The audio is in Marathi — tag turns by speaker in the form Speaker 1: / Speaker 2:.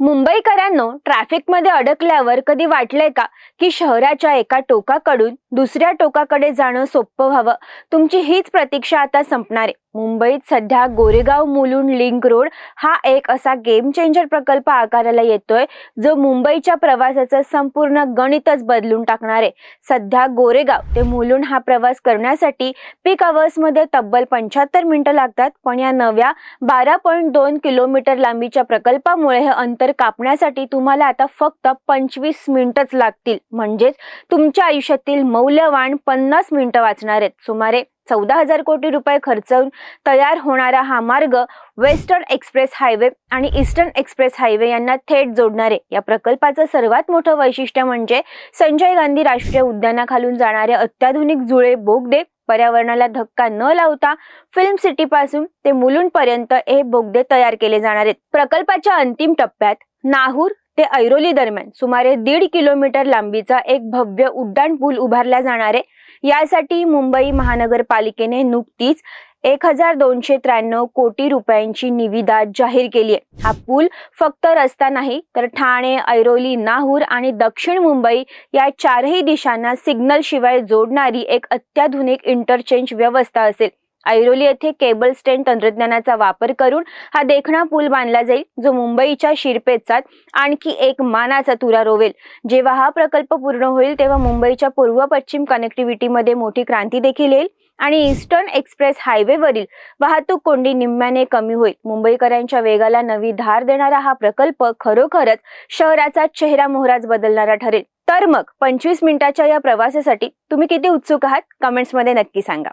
Speaker 1: मुंबईकरांनो ट्रॅफिकमध्ये अडकल्यावर कधी वाटलंय का की शहराच्या एका टोकाकडून दुसऱ्या टोकाकडे जाणं सोपं व्हावं? तुमची हीच प्रतीक्षा आता संपणार आहे. मुंबईत सध्या गोरेगाव मुलुंड लिंक रोड हा एक असा गेम चेंजर प्रकल्प आकाराला येतोय जो मुंबईच्या प्रवासाचं संपूर्ण गणितच बदलून टाकणार आहे. सध्या गोरेगाव ते मुलुंड हा प्रवास करण्यासाठी पीकमध्ये तब्बल पंच्याहत्तर मिनिटं लागतात पण या नव्या बारा पॉईंट दोन किलोमीटर लांबीच्या प्रकल्पामुळे हे अंतर कापण्यासाठी तुम्हाला आता फक्त पंचवीस मिनिटच लागतील. म्हणजेच तुमच्या आयुष्यातील मौल्यवान पन्नास मिनिटं वाचणार आहेत. सुमारे चौदा हजार कोटी रुपये खर्चवून तयार होणारा हा मार्ग वेस्टर्न एक्सप्रेस हायवे आणि ईस्टर्न एक्सप्रेस हायवे यांना थेट जोडणारे या प्रकल्पाचं सर्वात मोठं वैशिष्ट्य म्हणजे संजय गांधी राष्ट्रीय उद्यानाखालून जाणारे अत्याधुनिक जुळे बोगदे पर्यावरणाला धक्का न लावता फिल्म सिटी पासून ते मुलुंड पर्यंत हे बोगदे तयार केले जाणार आहेत. प्रकल्पाच्या अंतिम टप्प्यात नाहूर ते ऐरोली दरम्यान सुमारे दीड किलोमीटर लांबीचा एक भव्य उड्डाण पूल उभारला जाणार आहे. यासाठी मुंबई महानगरपालिकेने नुकतीच एक हजार दोनशे त्र्याण्णव कोटी रुपयांची निविदा जाहीर केली आहे. हा पूल फक्त रस्ता नाही तर ठाणे ऐरोली नाहूर आणि दक्षिण मुंबई या चारही दिशांना सिग्नल शिवाय जोडणारी एक अत्याधुनिक इंटरचेंज व्यवस्था असेल. ऐरोली येथे केबल स्टेन तंत्रज्ञानाचा वापर करून हा देखणा पूल बांधला जाईल जो मुंबईच्या शिरपेचात आणखी एक मानाचा तुरा रोवेल. जेव्हा हा प्रकल्प पूर्ण होईल तेव्हा मुंबईच्या पूर्व पश्चिम कनेक्टिव्हिटीमध्ये मोठी क्रांती देखील येईल आणि ईस्टर्न एक्सप्रेस हायवेवरील वाहतूक कोंडी निम्म्याने कमी होईल. मुंबईकरांच्या वेगाला नवी धार देणारा हा प्रकल्प खरोखरच शहराचा चेहरा मोहराच बदलणारा ठरेल. तर मग पंचवीस मिनिटाच्या या प्रवासासाठी तुम्ही किती उत्सुक आहात? कमेंट्समध्ये नक्की सांगा.